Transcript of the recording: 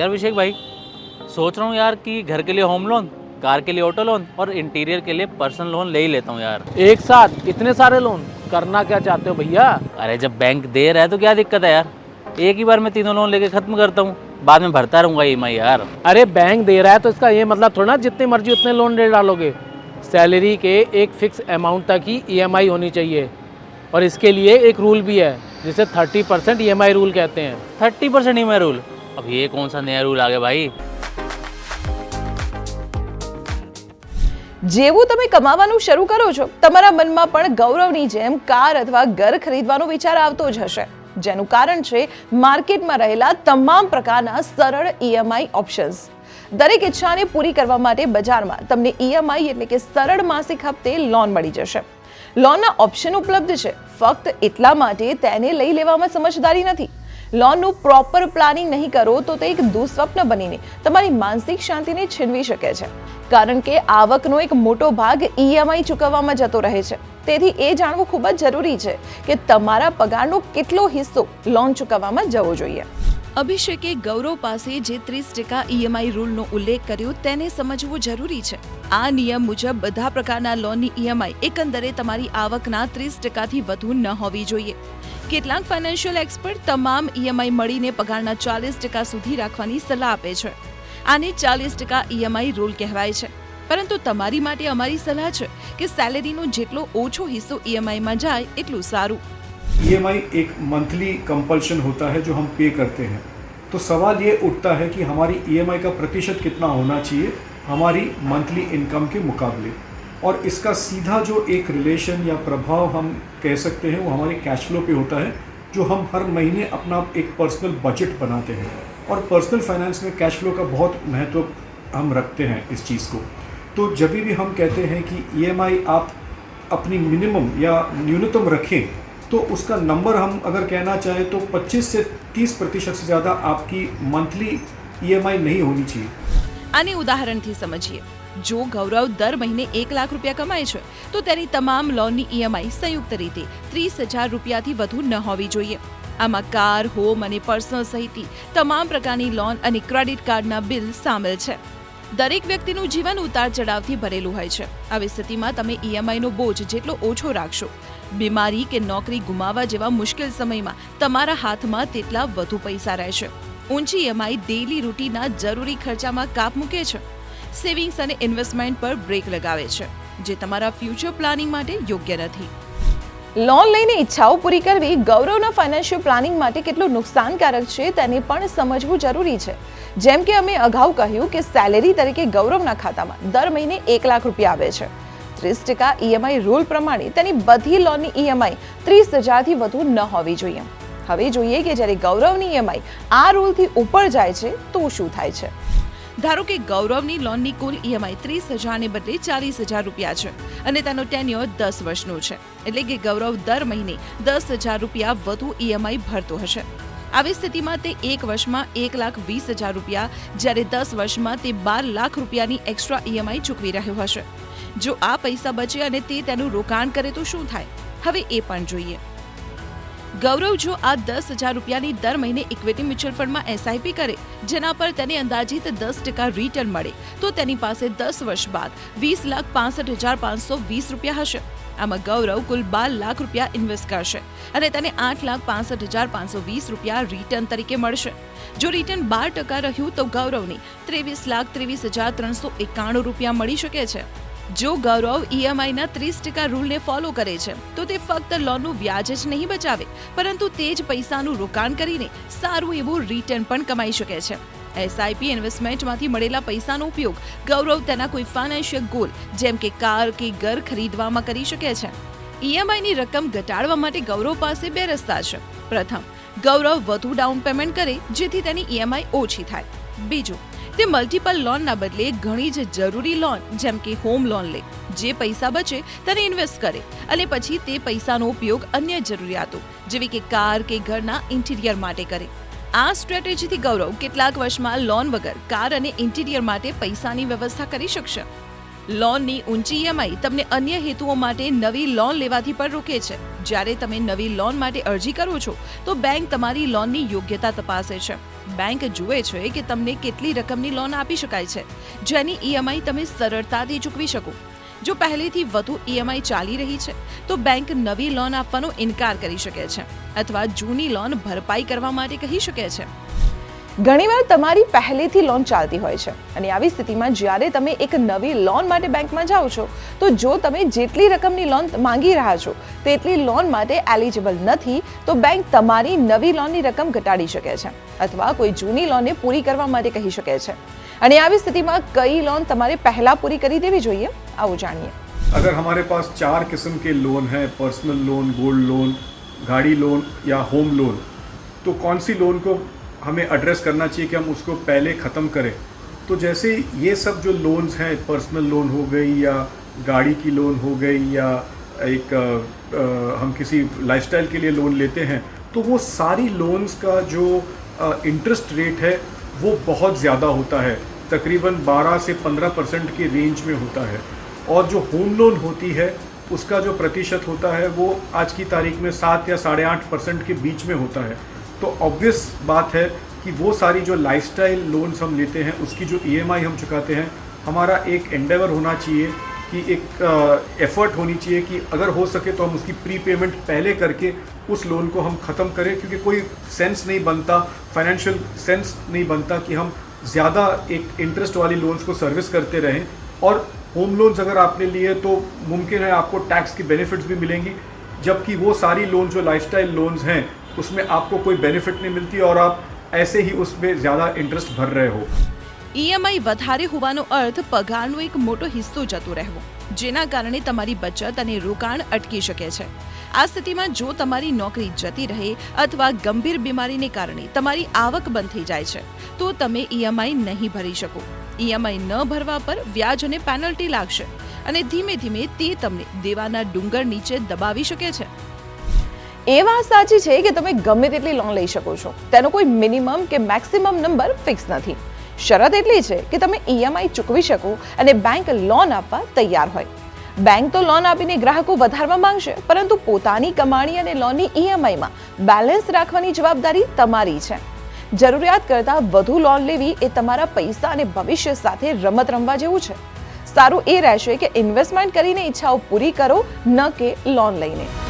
यार अभिषेक भाई सोच रहा हूँ यार कि घर के लिए होम लोन कार के लिए ऑटो लोन और इंटीरियर के लिए पर्सनल लोन ले ही लेता हूँ यार। एक साथ इतने सारे लोन करना क्या चाहते हो भैया? अरे जब बैंक दे रहा है तो क्या दिक्कत है यार? एक ही बार मैं तीनों लोन लेके खत्म करता हूँ बाद में भरता रहूँगा ई यार। अरे बैंक दे रहा है तो इसका ये मतलब थोड़ा ना जितने मर्ज़ी उतने लोन ले डालोगे। सैलरी के एक फिक्स अमाउंट तक ही ईएमआई होनी चाहिए। और इसके लिए एक रूल भी है जिसे थर्टी परसेंट ई रूल कहते हैं। थर्टी परसेंट ई रूल अब ये कौन सा नया रूल आ गया भाई જેવું તમે કમાવાનું શરૂ કરો છો તમારા મનમાં પણ ગૌરવની જેમ કાર અથવા ઘર ખરીદવાનો વિચાર આવતો જ હશે જેનું કારણ છે માર્કેટમાં રહેલા તમામ પ્રકારના સરળ ઈએમઆઈ ઓપ્શન્સ દરેક ઈચ્છાને પૂરી કરવા માટે બજારમાં તમને ઈએમઆઈ એટલે કે સરળ માસિક હપ્તે લોન મળી જશે લોનના ઓપ્શન ઉપલબ્ધ છે ફક્ત એટલા માટે તેને લઈ લેવામાં સમજદારી નથી લોનનું પ્રોપર પ્લાનિંગ નહીં કરો તો તે એક દુઃસ્વપ્ન બનીને તમારી માનસિક શાંતિને છીનવી શકે છે. કારણ કે આવકનો એક મોટો ભાગ ઈએમઆઈ ચૂકવવામાં જતો રહે છે. તેથી એ જાણવું ખૂબ જ જરૂરી છે કે તમારા પગારનો કેટલો હિસ્સો લોન ચૂકવવામાં જવો જોઈએ. અભિષેકે ગૌરવ પાસે જે ત્રીસ ટકા ઈએમઆઈ રૂલનો ઉલ્લેખ કર્યો તેને સમજવું જરૂરી છે. આ નિયમ મુજબ બધા પ્રકારના લોનની ઈએમઆઈ એકંદરે તમારી આવકના ત્રીસ ટકાથી વધુ ન હોવી જોઈએ. કેટલાક ફાઇનાન્શિયલ એક્સપર્ટ તમામ ઈએમઆઈ મળીને પગારના ચાલીસ ટકા સુધી રાખવાની સલાહ આપે છે આને ચાલીસ ટકા ઈએમઆઈ રૂલ કહેવાય છે પરંતુ તમારી માટે અમારી સલાહ છે કે સેલેરીનો જેટલો ઓછો હિસ્સો ઈએમઆઈમાં જાય એટલું સારું ईएमआई एक मंथली कंपल्शन होता है जो हम पे करते हैं तो सवाल ये उठता है कि हमारी ईएमआई का प्रतिशत कितना होना चाहिए हमारी मंथली इनकम के मुकाबले और इसका सीधा जो एक रिलेशन या प्रभाव हम कह सकते हैं, वो हमारे कैश फ्लो पे होता है, जो हम हर महीने अपना एक पर्सनल बजट बनाते हैं। और पर्सनल फाइनेंस में कैश फ्लो का बहुत महत्व हम रखते हैं इस चीज़ को। तो जब भी हम कहते हैं कि ईएमआई आप अपनी मिनिमम या न्यूनतम रखें तो उसका नंबर हम अगर कहना चाहें तो 25 से 30 प्रतिशत से ज़्यादा आपकी मंथली ईएमआई नहीं होनी चाहिए। अन्य उदाहरण भी समझिए। જો ગૌરવ દર મહિને એક લાખ રૂપિયા કમાય છે, તો તેની તમામ લોનની ઈએમઆઈ સંયુક્ત રીતે ત્રીસ હજાર રૂપિયાથી વધુ ન હોવી જોઈએ. આમાં કાર, હોમ અને પર્સનલ સહિતની તમામ પ્રકારની લોન અને ક્રેડિટ કાર્ડના બિલ સામેલ છે. દરેક વ્યક્તિનું જીવન ઉતાર ચઢાવથી ભરેલું હોય છે. આવી સ્થિતિમાં તમે ઈએમઆઈનો બોજ જેટલો ઓછો રાખશો. બીમારી કે નોકરી ગુમાવવા જેવા મુશ્કેલ સમયમાં તમારા હાથમાં તેટલા વધુ પૈસા રહેશે. ઊંચી ઈએમઆઈ ડેઇલી રૂટીનના જરૂરી ખર્ચામાં કાપ મૂકે છે. સેવિંગ્સ અને ઇન્વેસ્ટમેન્ટ પર બ્રેક લગાવે છે, જે તમારા ફ્યુચર પ્લાનિંગ માટે યોગ્ય નથી. લોન લઈને ઈચ્છાઓ પૂરી કરવી ગૌરવના ફાઇનાન્શિયલ પ્લાનિંગ માટે કેટલું નુકસાનકારક છે તેને પણ સમજવું જરૂરી છે. જેમ કે અમે અગાઉ કહ્યું કે સેલેરી તરીકે ગૌરવના ખાતામાં દર મહિને એક લાખ રૂપિયા આવે છે. ત્રીસ ટકા ઈએમઆઈ રૂલ પ્રમાણે તેની બધી લોનની ઈએમઆઈ ત્રીસ હજારથી વધુ ન હોવી જોઈએ. હવે જોઈએ કે જ્યારે ગૌરવની ઈએમઆઈ આ રૂલથી ઉપર જાય છે, તો શું થાય છે? ધારો કે ગૌરવની લોનની કુલ ઈએમઆઈ ત્રીસ હજારને બદલે ચાલીસ હજાર રૂપિયા છે અને તેનો ટેન્યોર દસ વર્ષનો છે. એટલે કે ગૌરવ દર મહિને દસ હજાર રૂપિયા વધુ ઈએમઆઈ ભરતો હશે. આવી સ્થિતિમાં તે એક વર્ષમાં એક લાખ વીસ હજાર રૂપિયા, જ્યારે દસ વર્ષમાં તે બાર લાખ રૂપિયાની એક્સ્ટ્રા ઈએમઆઈ ચૂકવી રહ્યો હશે. જો આ પૈસા બચે અને તે તેનું રોકાણ કરે તો શું થાય? હવે એ પણ જોઈએ. ગૌરવ, જો આ દસ હજાર રૂપિયાની દર મહિને ઇક્વિટી મ્યુચ્યુઅલ ફંડમાં એસઆઈપી કરે, જેના પર તેને અંદાજિત દસ ટકા રિટર્ન મળે, તો તેની પાસે દસ વર્ષ બાદ વીસ લાખ પાસઠ હજાર પાંચસો વીસ રૂપિયા હશે. આમાં ગૌરવ કુલ બાર લાખ રૂપિયા ઇન્વેસ્ટ કરશે અને તેને આઠ લાખ પાસઠ હજાર પાંચસો વીસ રૂપિયા રિટર્ન તરીકે મળશે. જો રિટર્ન બાર ટકા રહ્યું, તો ગૌરવને ત્રેવીસ લાખ ત્રેવીસ હજાર ત્રણસો એકાણું રૂપિયા મળી શકે છે. જો ગૌરવ ઈએમઆઈના ત્રીસ ટકા રૂલને ફોલો કરે છે, તો તે ફક્ત લોનનું વ્યાજ જ નહીં બચાવે, પરંતુ તે જ પૈસાનું રોકાણ કરીને સારું એવું રિટર્ન પણ કમાઈ શકે છે. એસઆઈપી ઇન્વેસ્ટમેન્ટમાંથી મળેલા પૈસાનો ઉપયોગ ગૌરવ તેના કોઈ ફાઇનાન્શિયલ ગોલ જેમ કે કાર કે ઘર ખરીદવામાં કરી શકે છે. ઈએમઆઈની રકમ ઘટાડવા માટે ગૌરવ પાસે બે રસ્તા છે. પ્રથમ, ગૌરવ વધુ ડાઉન પેમેન્ટ કરે, જેથી તેની ઈએમઆઈ ઓછી થાય. બીજું તે મલ્ટિપલ લોનના બદલે ઘણી જ જરૂરી લોન જેમ કે હોમ લોન લે. જે પૈસા બચે, તેને ઇન્વેસ્ટ કરે. અને પછી તે પૈસાનો ઉપયોગ અન્ય જરૂરિયાતો, જેવી કે કાર કે ઘરના ઇન્ટિરિયર માટે કરે. આ સ્ટ્રેટેજીથી ગૌરવ કેટલાક વર્ષમાં લોન વગર કાર અને ઇન્ટિરિયર માટે પૈસાની વ્યવસ્થા કરી શકશે. લોનની ઊંચી ઈએમઆઈ તમને અન્ય હેતુઓ માટે નવી લોન લેવાથી પણ રોકે છે. જ્યારે તમે નવી લોન માટે અરજી કરો છો, તો બેંક તમારી લોનની યોગ્યતા તપાસે છે. બેંક જુએ છે કે તમને કેટલી રકમની લોન આપી શકાય છે. જેની ઈએમઆઈ તમે સરળતાથી ચૂકવી શકો. જો પહેલેથી વધુ ઈએમઆઈ ચાલી રહી છે, તો બેંક નવી લોન આપવાનો ઇનકાર કરી શકે છે, અથવા જૂની લોન ભરપાઈ કરવા માટે કહી શકે છે. ઘણીવાર તમારી પહેલેથી લોન ચાલતી હોય છે અને આવી સ્થિતિમાં જ્યારે તમે એક નવી લોન માટે બેંકમાં જાઓ છો તો જો તમે જેટલી રકમની લોન માંગી રહ્યા છો તેટલી લોન માટે એલિજિબલ નથી તો બેંક તમારી નવી લોનની રકમ ઘટાડી શકે છે અથવા કોઈ જૂની લોનને પૂરી કરવા માટે કહી શકે છે અને આવી સ્થિતિમાં કઈ લોન તમારે પહેલા પૂરી કરી દેવી જોઈએ આવું જાણીએ अगर हमारे पास चार किस्म के लोन हैं पर्सनल लोन गोल्ड लोन गाड़ी लोन या होम लोन तो कौन सी लोन को हमें एड्रेस करना चाहिए कि हम उसको पहले ख़त्म करें। तो जैसे ये सब जो लोन्स हैं पर्सनल लोन हो गई या गाड़ी की लोन हो गई या एक अ, अ, हम किसी लाइफस्टाइल के लिए लोन लेते हैं तो वो सारी लोन्स का जो इंटरेस्ट रेट है वो बहुत ज़्यादा होता है। तकरीबन 12 से 15 परसेंट की रेंज में होता है। और जो होम लोन होती है उसका जो प्रतिशत होता है वो आज की तारीख में सात या साढ़े आठ परसेंट के बीच में होता है। तो ऑब्वियस बात है कि वो सारी जो लाइफस्टाइल लोन्स हम लेते हैं, उसकी जो ईएमआई हम चुकाते हैं, हमारा एक एंडेवर होना चाहिए कि एक एफर्ट होनी चाहिए कि अगर हो सके तो हम उसकी प्री पेमेंट पहले करके उस लोन को हम ख़त्म करें, क्योंकि कोई सेंस नहीं बनता फाइनेंशियल सेंस नहीं बनता कि हम ज़्यादा एक इंटरेस्ट वाली लोन्स को सर्विस करते रहें। और होम लोन्स अगर आपने लिए तो मुमकिन है आपको टैक्स की बेनिफिट्स भी मिलेंगी, जबकि वो सारी लोन जो लाइफस्टाइल लोन्स हैं उसमें आपको कोई बेनिफिट नहीं मिलती और आप ऐसे ही उसमें ज़्यादा इंटरेस्ट भर रहे हो ઈએમઆઈ વધારે હોવાનો અર્થ પગારનો એક મોટો હિસ્સો જતો રહેવો જેના કારણે તમારી બચત અને રોકાણ અટકી શકે છે આ સ્થિતિમાં જો તમારી નોકરી જતી રહે અથવા ગંભીર બીમારીને કારણે તમારી આવક બંધ થઈ જાય છે તો તમે ઈએમઆઈ નહીં ભરી શકો ઈએમઆઈ ન ભરવા પર વ્યાજ અને પેનલ્ટી લાગશે અને ધીમે ધીમે તે તમને દેવાના ડુંગર નીચે દબાવી શકે છે એ વાત સાચી છે કે તમે ગમે તેટલી લોન લઈ શકો છો. તેનો કોઈ મિનિમમ કે મેક્સિમમ નંબર ફિક્સ નથી. શરત એટલી છે કે તમે ઈએમઆઈ ચૂકવી શકો અને બેંક લોન આપવા તૈયાર હોય. બેંક તો લોન આપીને ગ્રાહકો વધારવા માંગશે, પરંતુ પોતાની કમાણી અને લોનની ઈએમઆઈમાં બેલેન્સ રાખવાની જવાબદારી તમારી છે. જરૂરિયાત કરતાં વધુ લોન લેવી એ તમારા પૈસા અને ભવિષ્ય સાથે રમત રમવા જેવું છે. સારું એ રહેશે કે ઇન્વેસ્ટમેન્ટ કરીને ઈચ્છાઓ પૂરી કરો, ન કે લોન લઈને.